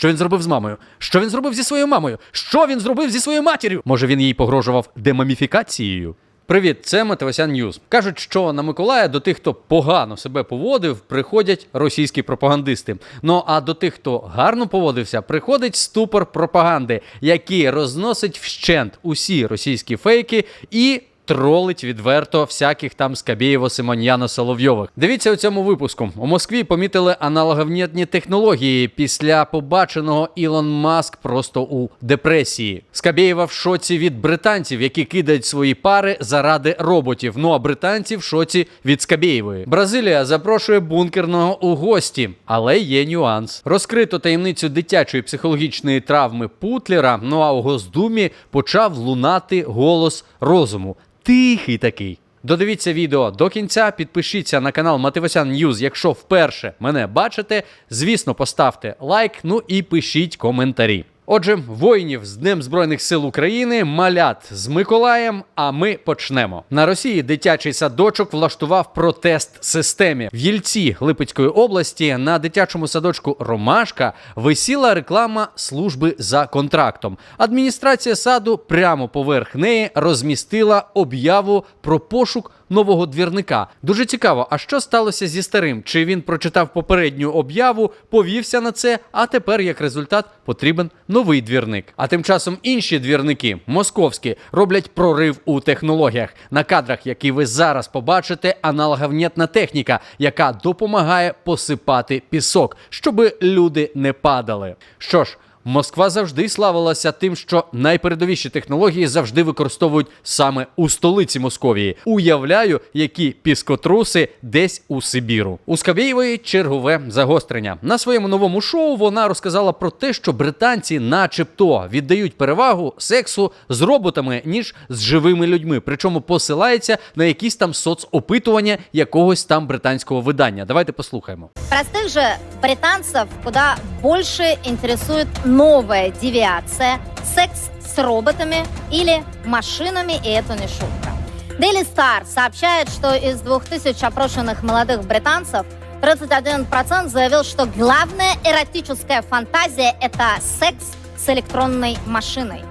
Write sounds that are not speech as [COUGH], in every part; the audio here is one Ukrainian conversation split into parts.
Що він зробив з мамою? Що він зробив зі своєю мамою? Що він зробив зі своєю матір'ю? Може він їй погрожував демаміфікацією? Привіт, це Матевосян Ньюз. Кажуть, що на Миколая до тих, хто погано себе поводив, приходять російські пропагандисти. Ну а до тих, хто гарно поводився, приходить ступор пропаганди, який розносить вщент усі російські фейки і. Тролить відверто всяких там Скабєєво Симоньяно Соловйових. Дивіться у цьому випуску. У Москві помітили аналоговнітні технології. Після побаченого Ілон Маск просто у депресії. Скабєєва в шоці від британців, які кидають свої пари заради роботів. Ну а британці в шоці від Скабєєвої. Бразилія запрошує бункерного у гості, але є нюанс. Розкрито таємницю дитячої психологічної травми Путлера. Ну а у Госдумі почав лунати голос розуму. Тихий такий. Додивіться відео до кінця, підпишіться на канал Мативосян Ньюз, якщо вперше мене бачите. Звісно, поставте лайк, ну і пишіть коментарі. Отже, воїнів з Днем Збройних сил України, малят з Миколаєм. А ми почнемо. На Росії дитячий садочок влаштував протест системі. В Єльці Липецької області на дитячому садочку Ромашка висіла реклама служби за контрактом. Адміністрація саду прямо поверх неї розмістила об'яву про пошук нового двірника. Дуже цікаво, а що сталося зі старим? Чи він прочитав попередню об'яву, повівся на це, а тепер, як результат, потрібен новий двірник. А тим часом інші двірники, московські, роблять прорив у технологіях. На кадрах, які ви зараз побачите, аналоговнятна техніка, яка допомагає посипати пісок, щоби люди не падали. Що ж. Москва завжди славилася тим, що найпередовіші технології завжди використовують саме у столиці Московії. Уявляю, які піскотруси десь у Сибіру. У Скабєєвої чергове загострення. На своєму новому шоу вона розказала про те, що британці, начебто, віддають перевагу сексу з роботами ніж з живими людьми. Причому посилається на якісь там соцопитування якогось там британського видання. Давайте послухаємо. Простых же британцев куда больше интересует новая девиация – секс с роботами или машинами, и это не шутка. Daily Star сообщает, что из 2000 опрошенных молодых британцев 31% заявил, что главная эротическая фантазия – это секс с электронной машиной.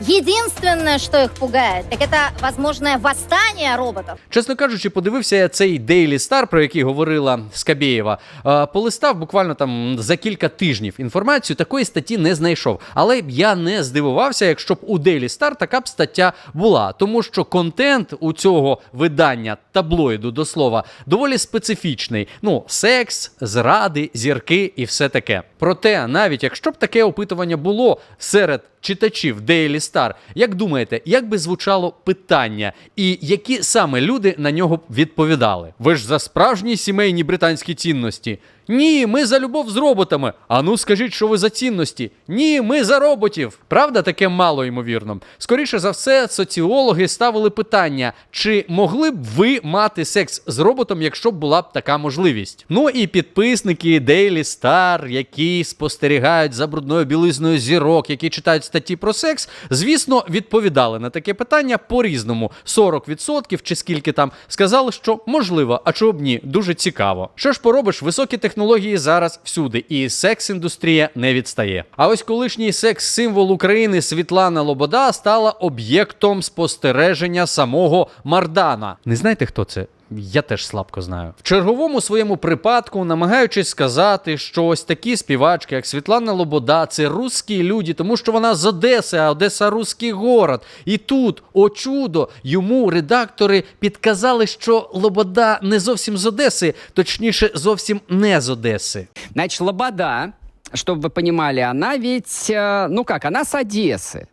Единственное, что их пугает, так это возможное восстание роботов. Чесно кажучи, подивився я цей Daily Star, про який говорила Скабєєва. Е, Полистав буквально там за кілька тижнів інформацію. Такої статті не знайшов. Але я не здивувався, якщо б у Daily Star така б стаття була, тому що контент у цього видання таблоїду до слова доволі специфічний. Ну, секс, зради, зірки і все таке. Проте, навіть якщо б таке опитування було серед читачів Daily Star, як думаєте, як би звучало питання, і які саме люди на нього відповідали? Ви ж за справжні сімейні британські цінності. Ні, ми за любов з роботами. А ну скажіть, що ви за цінності? Ні, ми за роботів. Правда, таке мало ймовірно. Скоріше за все, соціологи ставили питання: чи могли б ви мати секс з роботом, якщо б була б така можливість? Ну і підписники Daily Star, які спостерігають за брудною білизною зірок, які читають статті про секс, звісно, відповідали на таке питання по-різному. 40% чи скільки там сказали, що можливо, а чого б ні, дуже цікаво. Що ж поробиш, високі технології зараз всюди, і секс-індустрія не відстає. А ось колишній секс-символ України Світлана Лобода стала об'єктом спостереження самого Мардана. Не знаєте, хто це? Я теж слабко знаю. В черговому своєму припадку, намагаючись сказати, що ось такі співачки, як Світлана Лобода, це русські люди, тому що вона з Одеси, а Одеса русський город. І тут, о чудо, йому редактори підказали, що Лобода не зовсім з Одеси, точніше, зовсім не з Одеси. Значит, Лобода, чтобы вы понимали, она ведь, э, ну как, она с Одессы.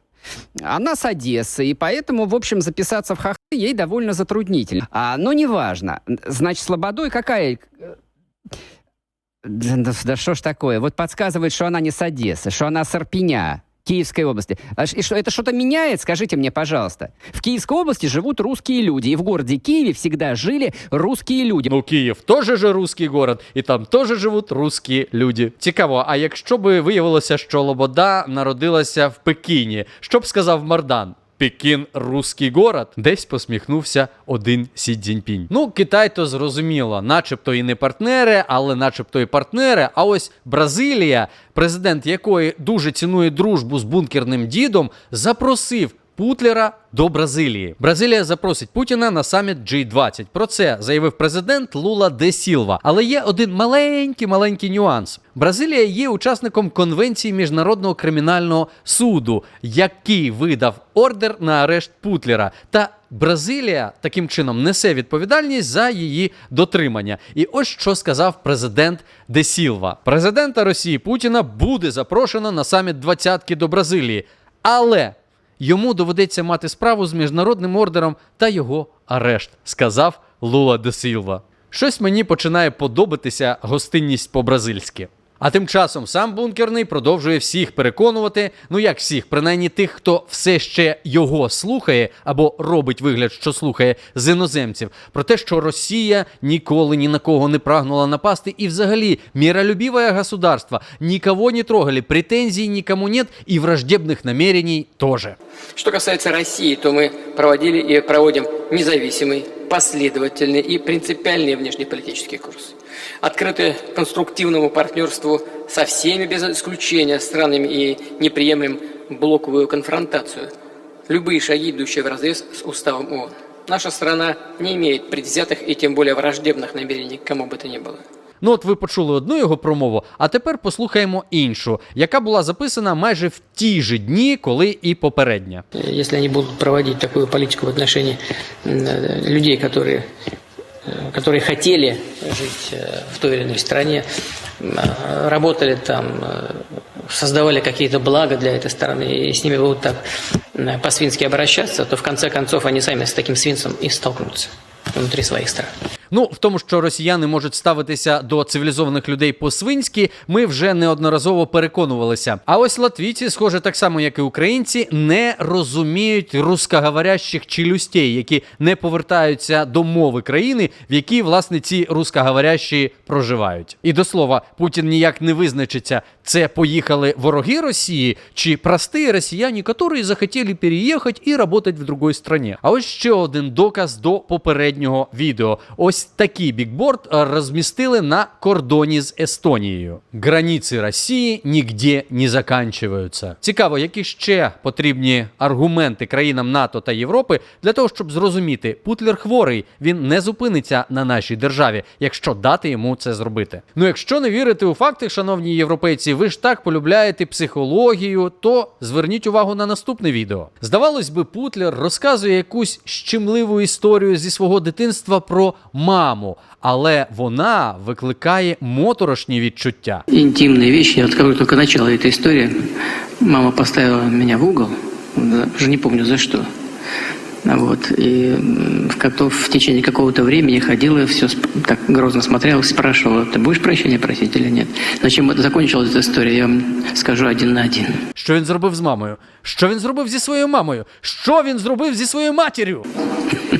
Она с Одессы, и поэтому, в общем, записаться в хахты ей довольно затруднительно. А, но неважно. Значит, с Лободой какая... э, Да, да- да что ж такое? Вот подсказывает, что она не с Одессы, что она с Арпеня. Киевской области. Это что-то меняет? Скажите мне, пожалуйста. В Киевской области живут русские люди, и в городе Киеве всегда жили русские люди. Ну, Київ теж же русський город, і там теж живуть русські люди. Цікаво, а якщо би виявилося, що Лобода народилася в Пекіні, що б сказав Мардан? Пекін русський город, десь посміхнувся один Сі Цзіньпінь. Ну, Китай то зрозуміло, начебто і не партнери, але начебто і партнери. А ось Бразилія, президент якої дуже цінує дружбу з бункерним дідом, запросив Путлера до Бразилії. Бразилія запросить Путіна на саміт G20. Про це заявив президент Лула де Сілва. Але є один маленький маленький нюанс. Бразилія є учасником Конвенції Міжнародного кримінального суду, який видав ордер на арешт Путлера. Та Бразилія таким чином несе відповідальність за її дотримання. І ось що сказав президент Де Сілва. Президента Росії Путіна буде запрошено на саміт двадцятки до Бразилії. Але йому доведеться мати справу з міжнародним ордером та його арешт, сказав Лула де Сілва. Щось мені починає подобатися гостинність по-бразильськи. А тим часом сам бункерний продовжує всіх переконувати, ну як всіх, принаймні тих, хто все ще його слухає або робить вигляд, що слухає з іноземців, про те, що Росія ніколи ні на кого не прагнула напасти, і взагалі миролюбивое государство никого не трогали, претензий никому нет и враждебных намерений тоже. Что касается России, то мы проводили и проводим независимый, последовательный и принципиальный внешнеполитический курс. Открыты конструктивному партнерству со всеми без исключения странами и не приемлем блоковую конфронтацию. Любые шаги, идущие вразрез с уставом ООН. Наша страна не имеет предвзятых и тем более враждебных намерений к кому бы то ни было. Ну, от ви почули одну його промову, а тепер послухаємо іншу, яка була записана майже в ті ж дні, коли і попередня. Если они будут проводить такую политику в отношении э, людей, которые, э, которые хотели жить э, в той или иной стране, э, работали там, э, создавали какие-то блага для этой страны, и с ними будут так э, по-свински обращаться, то в конце концов они сами с таким свинцем и столкнутся внутри своих стран. Ну, в тому, що росіяни можуть ставитися до цивілізованих людей по-свинськи, ми вже неодноразово переконувалися. А ось латвійці, схоже, так само як і українці, не розуміють рускоговорящих челюстей, які не повертаються до мови країни, в якій власне ці рускоговорящі проживають. І до слова, Путін ніяк не визначиться, це поїхали вороги Росії чи прості росіяни, які захотіли переїхати і працювати в другій стране. А ось ще один доказ до попереднього відео. Ось такий бікборд е, розмістили на кордоні з Естонією. Границі Росії нігде не заканчиваються. Цікаво, які ще потрібні аргументи країнам НАТО та Європи для того, щоб зрозуміти, Путлер хворий, він не зупиниться на нашій державі, якщо дати йому це зробити. Ну, якщо не вірите у факти, шановні європейці, ви ж так полюбляєте психологію, то зверніть увагу на наступне відео. Здавалось би, Путлер розказує якусь щемливу історію зі свого дитинства про маму, але вона викликає моторошні відчуття. Интимные вещи. Я вот скажу только начало этой истории. Мама поставила меня в угол, да, уже не помню за что. Вот. И м, в, котов в течение какого-то времени ходила, все так грозно смотрела, спрашивала, ты будешь прощения просить или нет? Но чем это закончилась эта история, я вам скажу один на один. Що він зробив з мамою? Що він зробив зі своєю мамою? Що він зробив зі своєю матір'ю? [LAUGHS]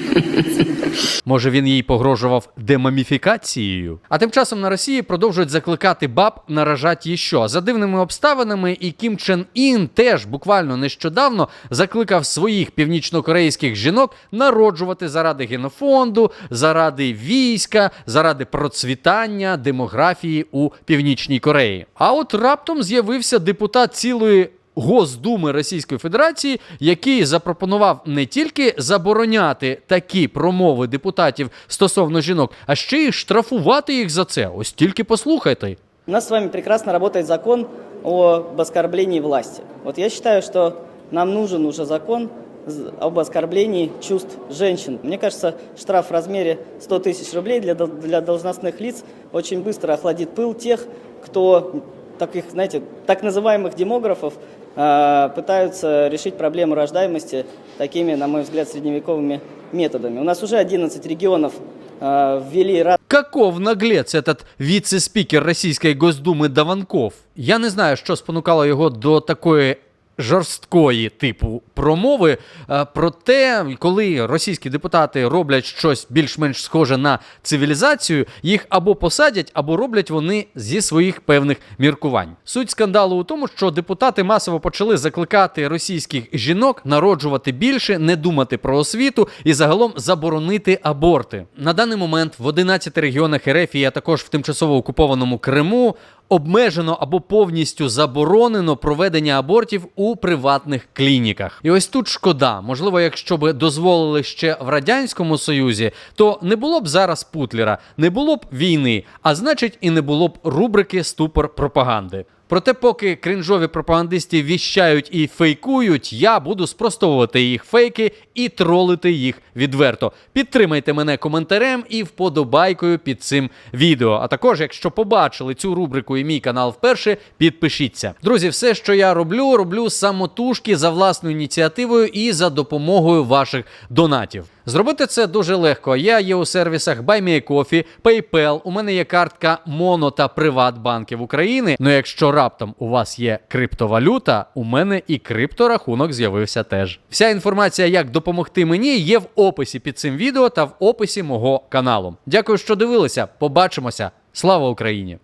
Може, він їй погрожував демаміфікацією? А тим часом на Росії продовжують закликати баб наражати її що. За дивними обставинами, і Кім Чен Ін теж буквально нещодавно закликав своїх північнокорейських жінок народжувати заради генофонду, заради війська, заради процвітання демографії у Північній Кореї. А от раптом з'явився депутат цілої Госдуми Російської Федерації, який запропонував не тільки забороняти такі промови депутатів стосовно жінок, а ще й штрафувати їх за це. Ось тільки послухайте. У нас с вами прекрасно работает закон об оскорблении власти. Вот я считаю, что нам нужен уже закон з- об оскорблении чувств женщин. Мне кажется, штраф в размере 100 тысяч рублей для, дол- для должностных лиц очень быстро охладит пыл тех, кто таких, знаете, так называемых демографов э, пытаются решить проблему рождаемости такими, на мой взгляд, средневековыми методами. У нас уже 11 регионов э, ввели раз Каков наглец этот віце-спікер Російської Госдуми Даванков? Я не знаю, що спонукало його до такої жорсткої типу промови е, про те, коли російські депутати роблять щось більш-менш схоже на цивілізацію, їх або посадять, або роблять вони зі своїх певних міркувань. Суть скандалу у тому, що депутати масово почали закликати російських жінок народжувати більше, не думати про освіту і загалом заборонити аборти. На даний момент в 11 регіонах РФ, а також в тимчасово окупованому Криму. Обмежено або повністю заборонено проведення абортів у приватних клініках. І ось тут шкода. Можливо, якщо б дозволили ще в радянському союзі, то не було б зараз Путлера, не було б війни, а значить, і не було б рубрики Ступор пропаганди. Проте, поки крінжові пропагандисти віщають і фейкують, я буду спростовувати їх фейки і тролити їх відверто. Підтримайте мене коментарем і вподобайкою під цим відео. А також, якщо побачили цю рубрику і мій канал вперше, підпишіться. Друзі, все, що я роблю, роблю самотужки за власною ініціативою і за допомогою ваших донатів. Зробити це дуже легко. Я є у сервісах BuyMeACoffee, PayPal, у мене є картка Моно та Приватбанків України. Ну якщо раптом у вас є криптовалюта, у мене і крипторахунок з'явився теж. Вся інформація, як допомогти мені, є в описі під цим відео та в описі мого каналу. Дякую, що дивилися. Побачимося. Слава Україні!